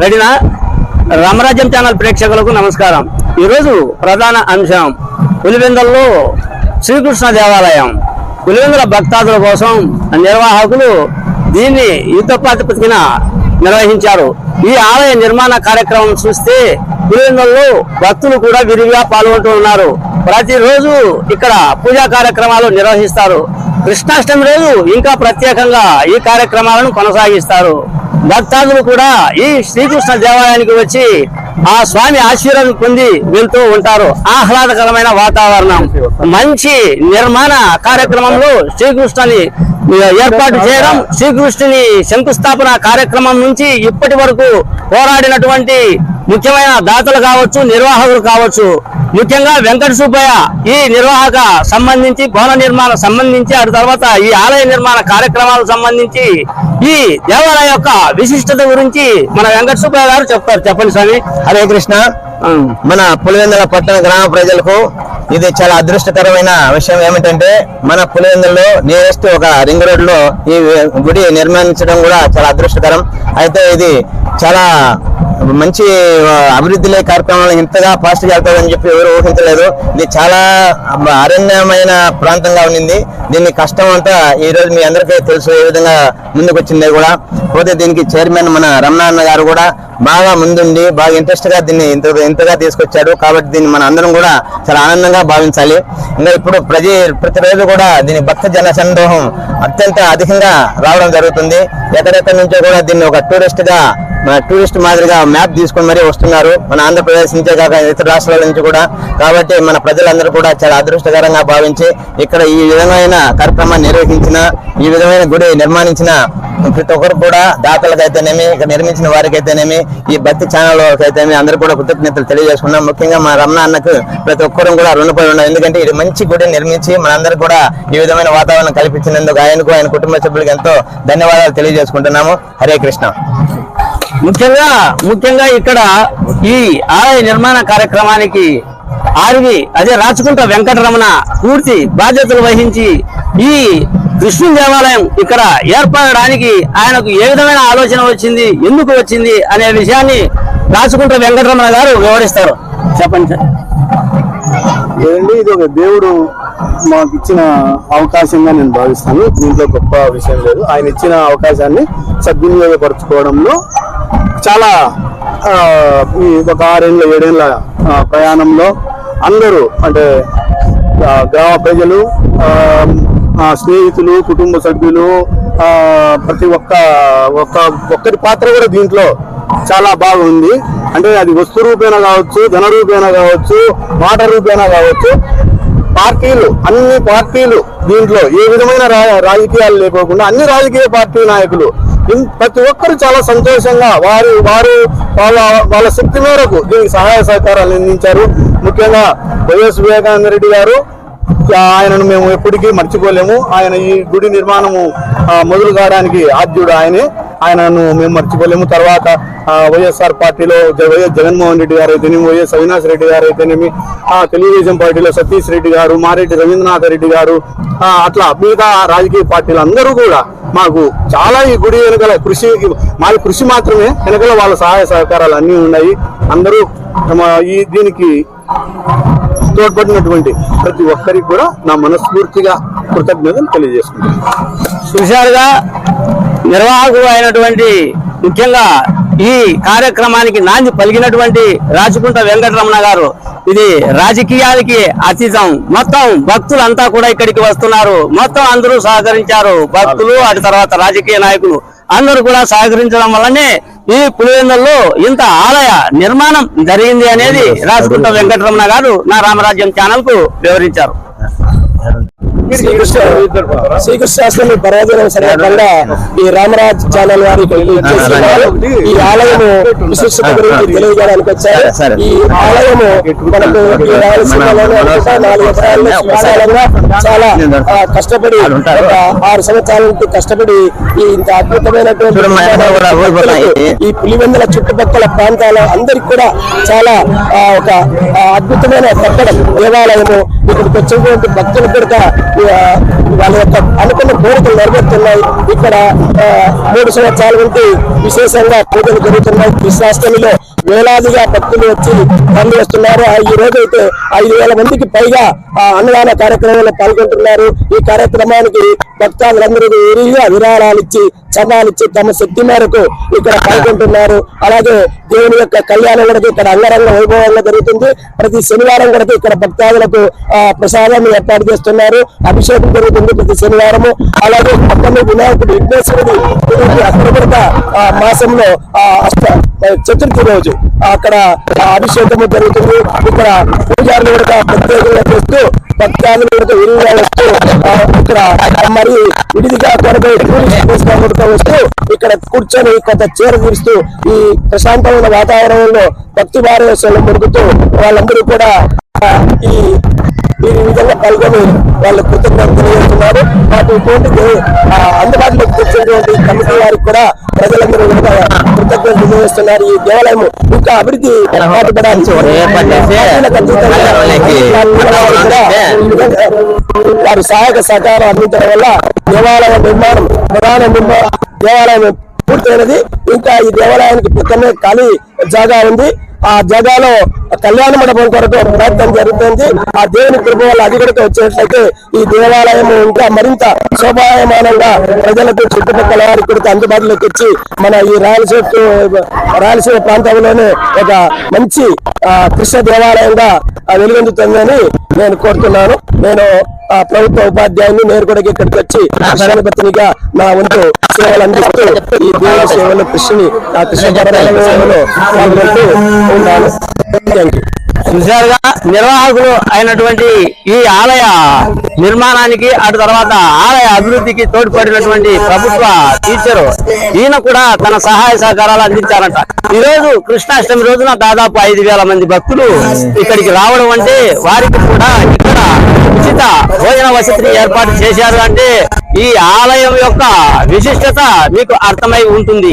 రెడీనా? రామరాజ్యం ఛానల్ ప్రేక్షకులకు నమస్కారం. ఈరోజు ప్రధాన అంశం పులివెందల్లో శ్రీకృష్ణ దేవాలయం. పులివెందుల భక్తాదుల కోసం నిర్వాహకులు దీన్ని యుద్ధ నిర్వహించారు. ఈ ఆలయ నిర్మాణ కార్యక్రమం చూస్తే పులివెందుల్లో భక్తులు కూడా విరివిగా పాల్గొంటూ ఉన్నారు. ప్రతిరోజు ఇక్కడ పూజా కార్యక్రమాలు నిర్వహిస్తారు. కృష్ణాష్టమి రోజు ఇంకా ప్రత్యేకంగా ఈ కార్యక్రమాలను కొనసాగిస్తారు. భక్తాదులు కూడా ఈ శ్రీకృష్ణ దేవాలయానికి వచ్చి ఆ స్వామి ఆశీర్వాదం పొంది వెళ్తూ ఉంటారు. ఆహ్లాదకరమైన వాతావరణం. మంచి నిర్మాణ కార్యక్రమంలో శ్రీకృష్ణని ఏర్పాటు చేయడం శ్రీకృష్ణుని శంకుస్థాపన కార్యక్రమం నుంచి ఇప్పటి వరకు పోరాడినటువంటి ముఖ్యమైన దాతలు కావచ్చు నిర్వాహకులు కావచ్చు. ముఖ్యంగా వెంకట సుబ్బయ్య ఈ నిర్వాహక సంబంధించి భవన నిర్మాణం సంబంధించి ఆ తర్వాత ఈ ఆలయ నిర్మాణ కార్యక్రమాలకు సంబంధించి ఈ దేవాలయం యొక్క విశిష్టత గురించి మన వెంకట సుబ్బయ్య గారు చెప్తారు. చెప్పండి స్వామి. హరే కృష్ణ. మన పులివెందుల పట్టణ గ్రామ ప్రజలకు ఇది చాలా అదృష్టకరమైన విషయం ఏమిటంటే మన పులివెందుల్లో నియరెస్ట్ ఒక రింగ్ రోడ్లో ఈ గుడి నిర్మించడం కూడా చాలా అదృష్టకరం. అయితే ఇది చాలా మంచి అభివృద్ధిలే కార్యక్రమాలు ఇంతగా ఫాస్ట్గా వెళ్తాదని చెప్పి ఎవరు ఊహించలేదు. ఇది చాలా అరణ్యమైన ప్రాంతంగా ఉన్నింది దీన్ని కష్టం అంతా ఈ రోజు మీ అందరికీ తెలుసు. ఏ విధంగా ముందుకు వచ్చింది కూడా. పోతే దీనికి చైర్మన్ మన రమణాన్న గారు కూడా బాగా ముందుండి బాగా ఇంట్రెస్ట్గా దీన్ని ఇంత ఇంతగా తీసుకొచ్చాడు. కాబట్టి దీన్ని మన అందరం కూడా చాలా ఆనందంగా భావించాలి. ఇంకా ఇప్పుడు ప్రతి ప్రతిరోజు కూడా దీని భక్త జన సందోహం అత్యంత అధికంగా రావడం జరుగుతుంది. ఎక్కడెక్కడి నుంచో కూడా దీన్ని ఒక టూరిస్ట్గా మన టూరిస్ట్ మాదిరిగా మ్యాప్ తీసుకొని మరీ వస్తున్నారు. మన ఆంధ్రప్రదేశ్ నుంచే కాక ఇతర రాష్ట్రాల నుంచి కూడా. కాబట్టి మన ప్రజలందరూ కూడా చాలా అదృష్టకరంగా భావించి ఇక్కడ ఈ విధమైన కార్యక్రమాన్ని నిర్వహించిన ఈ విధమైన గుడి నిర్మాణించిన ప్రతి ఒక్కరు కూడా దాతలకైతేనేమి ఇక్కడ నిర్మించిన వారికైతేనేమి ఈ భక్తి ఛానల్ అయితేనేమి అందరూ కూడా కృతజ్ఞతలు తెలియజేసుకున్నాం. ముఖ్యంగా మా రమణ అన్నకు ప్రతి ఒక్కరు కూడా రుణపడి ఉన్నాం. ఎందుకంటే ఇది మంచి గుడి నిర్మించి మనందరూ కూడా ఈ విధమైన వాతావరణం కల్పించినందుకు ఆయనకు ఆయన కుటుంబ సభ్యులకు ఎంతో ధన్యవాదాలు తెలియజేసుకుంటున్నాము. హరే కృష్ణ. ముఖ్యంగా ముఖ్యంగా ఇక్కడ ఈ ఆలయ నిర్మాణ కార్యక్రమానికి ఆర్వి అదే రాచకుంట వెంకటరమణ పూర్తి బాధ్యతలు వహించి ఈ కృష్ణు దేవాలయం ఇక్కడ ఏర్పడడానికి ఆయనకు ఏ విధమైన ఆలోచన వచ్చింది ఎందుకు వచ్చింది అనే విషయాన్ని రాచకుంట వెంకటరమణ గారు వివరిస్తారు. చెప్పండి సార్. ఏదండి ఇది ఒక దేవుడు మాకు ఇచ్చిన అవకాశంగా నేను భావిస్తాను. దీంట్లో గొప్ప విషయం లేదు. ఆయన ఇచ్చిన అవకాశాన్ని సద్వినియోగపరచుకోవడంలో చాలా ఒక ఆరేళ్ళ ఏడేళ్ళ ప్రయాణంలో అందరూ అంటే గ్రామ ప్రజలు స్నేహితులు కుటుంబ సభ్యులు ప్రతి ఒక్క ఒక్క ఒక్కరి పాత్ర కూడా దీంట్లో చాలా బాగుంది. అంటే అది వస్తు రూపేణ కావచ్చు ధన రూపేణ కావచ్చు మాట రూపేణ కావచ్చు పార్టీలు అన్ని పార్టీలు దీంట్లో ఏ విధమైన రాజకీయాలు లేకోకుండా అన్ని రాజకీయ పార్టీ నాయకులు ప్రతి ఒక్కరు చాలా సంతోషంగా వారు వారు వాళ్ళ వాళ్ళ శక్తి మేరకు దీనికి సహాయ సహకారాలు అందించారు. ముఖ్యంగా వైఎస్ వివేకానంద రెడ్డి గారు ఆయనను మేము ఎప్పటికీ మర్చిపోలేము. ఆయన ఈ గుడి నిర్మాణము మొదలు కావడానికి ఆద్యుడు ఆయనే. ఆయనను మేము మర్చిపోలేము. తర్వాత వైఎస్ఆర్ పార్టీలో వైఎస్ జగన్మోహన్ రెడ్డి గారు అయితేనేమి వైఎస్ అవినాష్ రెడ్డి గారు అయితేనేమి ఆ, తెలుగుదేశం పార్టీలో సతీష్ రెడ్డి గారు మారెడ్డి రవీంద్రనాథ్ రెడ్డి గారు అట్లా మిగతా రాజకీయ పార్టీలు అందరూ కూడా మాకు చాలా ఈ గుడి వెనకాల కృషి మాది కృషి మాత్రమే. వెనకాల వాళ్ళ సహాయ సహకారాలు అన్నీ ఉన్నాయి. అందరూ తమ ఈ దీనికి తోడ్పడినటువంటి ప్రతి ఒక్కరికి కూడా నా మనస్ఫూర్తిగా కృతజ్ఞతను తెలియజేసుకుంటాను చూశారుగా నిర్వాహకుడు అయినటువంటి ముఖ్యంగా ఈ కార్యక్రమానికి నాంది పలికినటువంటి రాజకుంట వెంకటరమణ గారు. ఇది రాజకీయాలకి అతీతం. మొత్తం భక్తులంతా కూడా ఇక్కడికి వస్తున్నారు. మొత్తం అందరూ సహకరించారు. భక్తులు అటు తర్వాత రాజకీయ నాయకులు అందరూ కూడా సహకరించడం వల్లనే ఈ పులివెందుల్లో ఇంత ఆలయ నిర్మాణం జరిగింది అనేది రాజకుంట వెంకటరమణ గారు నా రామరాజ్యం ఛానల్కు వివరించారు. శ్రీకృష్ణాష్టమి పర్వదినం సందర్భంగా ఈ రామరాజ్ ఛానల్ వారి. ఈ ఆలయము విశిష్టత గురించి తెలియజేయడానికి వచ్చారు. ఈ ఆలయము మనకు ఈ రాయలసీమలోనే అనుకుంటా నాలుగు ఎకరాల్లో శ్మశానంగా చాలా కష్టపడి ఆరు సంవత్సరాల నుంచి కష్టపడి ఈ ఇంత అద్భుతమైనటువంటి. ఈ పులివెందుల చుట్టుపక్కల ప్రాంతాల అందరికి కూడా చాలా ఒక అద్భుతమైన కట్టడం దేవాలయము ఇక్కడికి వచ్చినటువంటి భక్తులు కూడా వాళ్ళ యొక్క అనుకున్న కోరికలు నెరవేరుతున్నాయి. ఇక్కడ మూడు సంవత్సరాల నుండి విశేషంగా పూజలు జరుగుతున్నాయి. కృష్ణాష్టమిలో వేలాదిగా భక్తులు వచ్చి పనిచేస్తున్నారు వస్తున్నారు. ఆ ఈ రోజు అయితే ఐదు వేల మందికి పైగా ఆ అన్నదాన కార్యక్రమంలో పాల్గొంటున్నారు. ఈ కార్యక్రమానికి భక్తాదులందరూ విరిగా విరాళాలు ఇచ్చి చందాలు ఇచ్చి తమ శక్తి మేరకు ఇక్కడ పాల్గొంటున్నారు. అలాగే దేవుని యొక్క కళ్యాణం కూడా ఇక్కడ అంగరంగ వైభవంగా జరుగుతుంది. ప్రతి శనివారం కూడా ఇక్కడ భక్తాదులకు ఆ ప్రసాదాన్ని ఏర్పాటు చేస్తున్నారు. అభిషేకం జరుగుతుంది ప్రతి శనివారము. అలాగే పక్కన వినాయకుడు విఘ్నేశ్వరుడి గుడికి మాసంలో ఆ అష్ట చతుర్థి రోజు. అక్కడ అభిషేకము జరుగుతుంది. ఇక్కడ పూజారులు కూడా ప్రత్యేకంగా చేస్తూ భక్తాదులు కూడా విరిగా వస్తూ ఇక్కడ మరి విడిదిగా కొరకై టూరిస్ట్ ప్లేస్ వస్తూ ఇక్కడ కూర్చొని కొంత చీర తీరుస్తూ ఈ ప్రశాంతమైన వాతావరణంలో భక్తి భారవేశంలో మురుగుతూ వాళ్ళందరూ కూడా ఈ ఈ విధంగా పాల్గొని వాళ్ళ కృతజ్ఞతలు తెలియజేస్తున్నారు. వాటి ఇటువంటిది ఆ, అందుబాటులోకి తెచ్చినటువంటి కమిటీ వారికి కూడా ప్రజలందరూ కూడా కృతజ్ఞతలు తెలియజేస్తున్నారు ఈ దేవాలయం ఇంకా అభివృద్ధి వారి సహాయక సహకారం అందించడం వల్ల దేవాలయ నిర్మాణం ప్రధాన నిర్మాణ దేవాలయం పూర్తయినది. ఇంకా ఈ దేవాలయానికి పక్కనే ఖాళీ జాగా ఉంది. ఆ జాగాలో కళ్యాణ మండపం కొరకు ప్రయత్నం జరుగుతుంది. ఆ దేవుని కృప వల్ల అది కూడా వచ్చేట్లయితే ఈ దేవాలయం ఇంకా మరింత శోభాయమానంగా ప్రజలకు చుట్టుపక్కల వారికి కూడా అందుబాటులోకి వచ్చి మన ఈ రాయలసీమ రాయలసీమ ప్రాంతంలోనే ఒక మంచి కృష్ణ దేవాలయంగా వెలుగొందుతుందని నేను కోరుతున్నాను. నేను ప్రభుత్వ ఉపాధ్యాయుని నేను కూడా ఇక్కడికి వచ్చి కృష్ణాధిపతినిగా నా వంతు సేవలు అందిస్తూ ఈ దేవుని సేవలో కృష్ణుని ఆ కృష్ణ పరమాత్మ సేవలో పాల్గొంటూ ఉన్నాను. చూశారుగా నిర్వాహకులు అయినటువంటి ఈ ఆలయ నిర్మాణానికి అటు తర్వాత ఆలయ అభివృద్ధికి తోడ్పడినటువంటి ప్రభుత్వ టీచరు ఈయన కూడా తన సహాయ సహకారాలు అందించారంట. ఈ రోజు కృష్ణాష్టమి రోజున దాదాపు ఐదు వేల మంది భక్తులు ఇక్కడికి రావడం అంటే వారికి కూడా ఇక్కడ ఉచిత భోజన వసతిని ఏర్పాటు చేశారు అంటే ఈ ఆలయం యొక్క విశిష్టత మీకు అర్థమై ఉంటుంది.